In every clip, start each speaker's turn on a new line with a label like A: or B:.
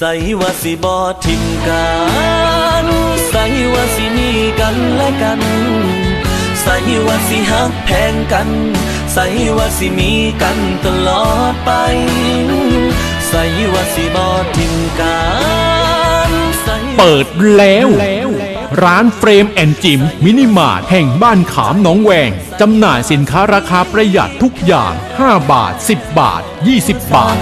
A: ใส่ว่าสิบอทิมกันใส่ว่าสิมีกันและกันใส่ว่าสิฮักแพงกันใส่ว่าสิมีกันตลอดไปใส่ว่าสิบอทิมกัน
B: เปิดแล้ว ร้านเฟรมแอนจิมมินิมาร์ทแห่งบ้านขามหนองแวง จำหน่ายสินค้าราคาประหยัดทุกอย่าง 5 บาท 10 บาท 20 บาท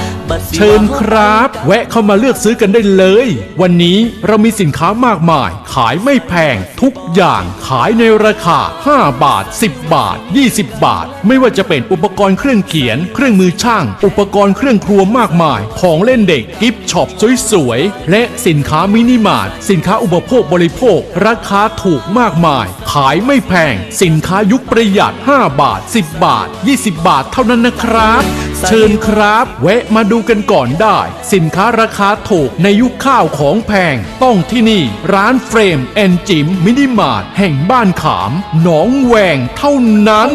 B: เชิญครับ แวะเข้ามาเลือกซื้อกันได้เลย วันนี้เรามีสินค้ามากมาย ขายไม่แพง ทุกอย่างขายในราคา 5 บาท 10 บาท 20 บาท ไม่ว่าจะเป็นอุปกรณ์เครื่องเขียน เครื่องมือช่าง อุปกรณ์เครื่องครัวมากมาย ของเล่นเด็กกิฟต์ช็อปสวยๆและสินค้ามินิมาร์ทสินค้าอุปโภคบริโภคราคาถูกมากมาย ขายไม่แพง สินค้ายุคประหยัด 5 บาท 10 บาท 20 บาทเท่านั้นนะครับ เชิญครับ แวะมาดูกันก่อนได้ สินค้าราคาถูกในยุคข้าวของแพง ต้องที่นี่ ร้านเฟรมแอนจิมมินิมาร์ทแห่งบ้านขาม หนองแวงเท่านั้น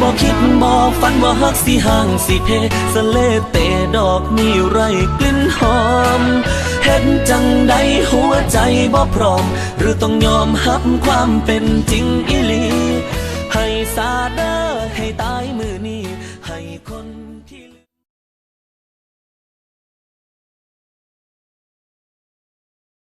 A: บอกคิดบอกฝันว่าฮักสิห่างสิเพสเลเตดอกมีไรกลิ่นหอม็นจังใดหัวใจบ่พร้อม หรือต้องยอมฮับความเป็นจริงอีหลี ให้ซาเดอให้ตายมือนี้ให้คนที่